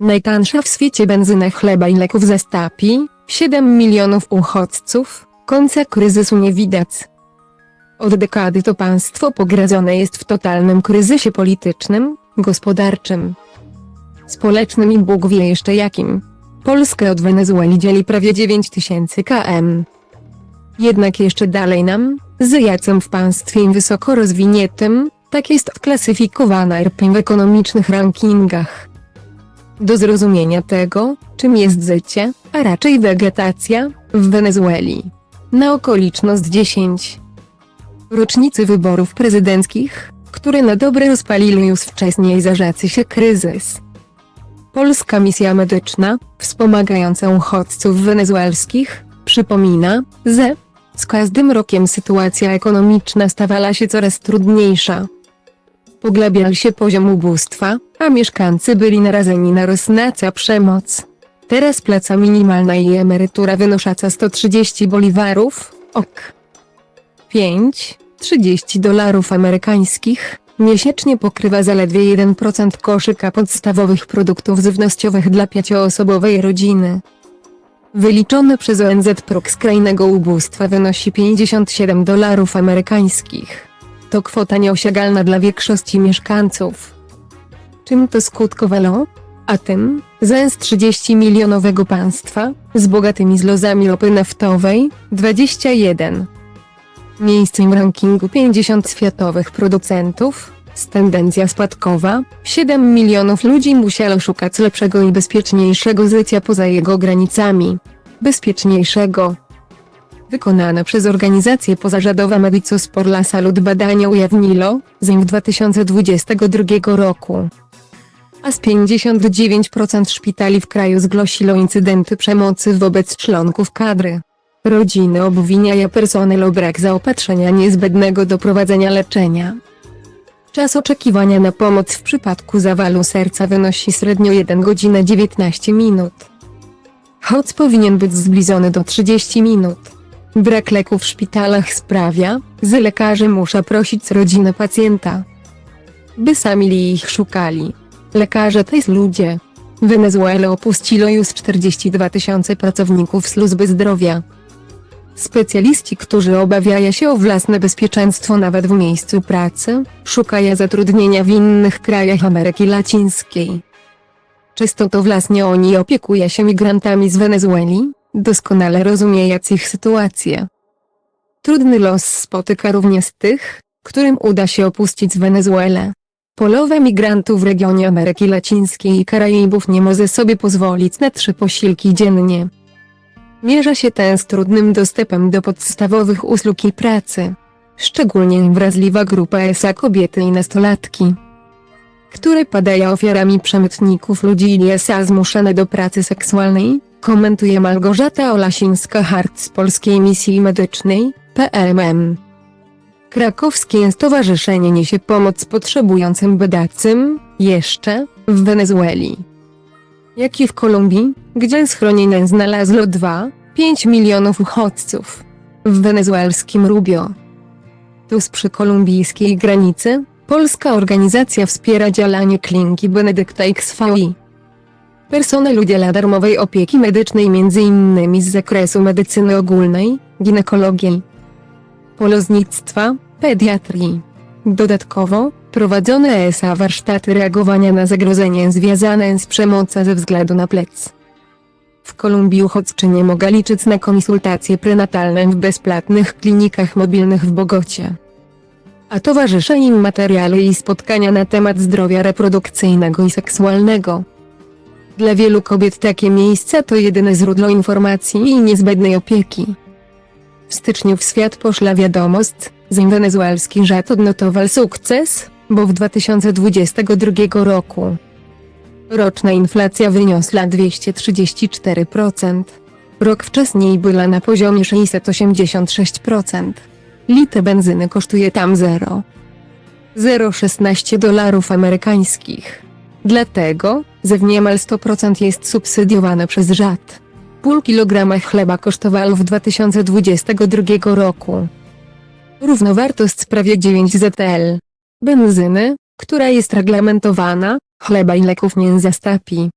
Najtańsza w świecie benzyna chleba i leków zastąpi 7 milionów uchodźców, końca kryzysu nie widać. Od dekady to państwo pogradzone jest w totalnym kryzysie politycznym, gospodarczym, społecznym i Bóg wie jeszcze jakim. Polskę od Wenezueli dzieli prawie 9 tysięcy km. Jednak jeszcze dalej nam, z w państwie wysoko rozwiniętym, tak jest klasyfikowana RP w ekonomicznych rankingach. Do zrozumienia tego, czym jest życie, a raczej wegetacja, w Wenezueli. Na okoliczność 10 rocznicy wyborów prezydenckich, które na dobre rozpaliły już wcześniej zarzacy się kryzys. Polska misja medyczna, wspomagająca uchodźców wenezuelskich, przypomina, że z każdym rokiem sytuacja ekonomiczna stawała się coraz trudniejsza. Pogłębiał się poziom ubóstwa, a mieszkańcy byli narażeni na rosnącą przemoc. Teraz płaca minimalna i emerytura wynosząca 130 boliwarów, ok. 5, 30 dolarów amerykańskich, miesięcznie pokrywa zaledwie 1% koszyka podstawowych produktów żywnościowych dla pięcioosobowej rodziny. Wyliczony przez ONZ próg skrajnego ubóstwa wynosi 57 dolarów amerykańskich. To kwota nieosiągalna dla większości mieszkańców. Czym to skutkowało? A tym, z 30 milionowego państwa, z bogatymi zlozami ropy naftowej, 21 miejscem w rankingu 50 światowych producentów, z tendencja spadkowa, 7 milionów ludzi musiało szukać lepszego i bezpieczniejszego życia poza jego granicami. Bezpieczniejszego. Wykonane przez organizację pozarządową Medicus por la Salud badania ujawniło, że w 2022 roku a z 59% szpitali w kraju zgłosiło incydenty przemocy wobec członków kadry. Rodziny obwiniają personel o brak zaopatrzenia niezbędnego do prowadzenia leczenia. Czas oczekiwania na pomoc w przypadku zawalu serca wynosi średnio 1 godzina 19 minut. Choć powinien być zbliżony do 30 minut. Brak leków w szpitalach sprawia, że lekarze muszą prosić rodzinę pacjenta, by sami ich szukali. Lekarze to jest ludzie. Wenezuelę opuściło już 42 tysiące pracowników służby zdrowia. Specjaliści, którzy obawiają się o własne bezpieczeństwo nawet w miejscu pracy, szukają zatrudnienia w innych krajach Ameryki Łacińskiej. Często to właśnie oni opiekują się migrantami z Wenezueli, doskonale rozumiejąc ich sytuację. Trudny los spotyka również tych, którym uda się opuścić Wenezuelę. Połowa migrantów w regionie Ameryki Łacińskiej i Karaibów nie może sobie pozwolić na trzy posiłki dziennie. Mierza się ten z trudnym dostępem do podstawowych usług i pracy. Szczególnie wrażliwa grupa ESA kobiety i nastolatki, które padają ofiarami przemytników ludzi i ESA zmuszane do pracy seksualnej, komentuje Małgorzata Olasińska-Hart z Polskiej Misji Medycznej, PMM. Krakowskie Stowarzyszenie niesie pomoc potrzebującym biedacym, jeszcze, w Wenezueli. Jak i w Kolumbii, gdzie schronienie znalazło 2,5 milionów uchodźców. W wenezuelskim Rubio. Tuż przy kolumbijskiej granicy, polska organizacja wspiera działanie kliniki Benedykta XVI. Personel udziela darmowej opieki medycznej m.in. z zakresu medycyny ogólnej, ginekologii, poloznictwa, pediatrii. Dodatkowo, prowadzone ESA warsztaty reagowania na zagrożenie związane z przemocą ze względu na plec. W Kolumbii uchodźczynie mogą liczyć na konsultacje prenatalne w bezpłatnych klinikach mobilnych w Bogocie. A towarzysze im materiały i spotkania na temat zdrowia reprodukcyjnego i seksualnego. Dla wielu kobiet takie miejsca to jedyne źródło informacji i niezbędnej opieki. W styczniu w świat poszła wiadomość, że wenezuelski rząd odnotował sukces, bo w 2022 roku roczna inflacja wyniosła 234%. Rok wcześniej była na poziomie 686%. Litr benzyny kosztuje tam 0. 0,16 dolarów amerykańskich. Dlatego, że w niemal 100% jest subsydiowane przez rząd. Pół kilograma chleba kosztowało w 2022 roku równowartość prawie 9 ZL. Benzyny, która jest reglamentowana, chleba i leków nie zastąpi.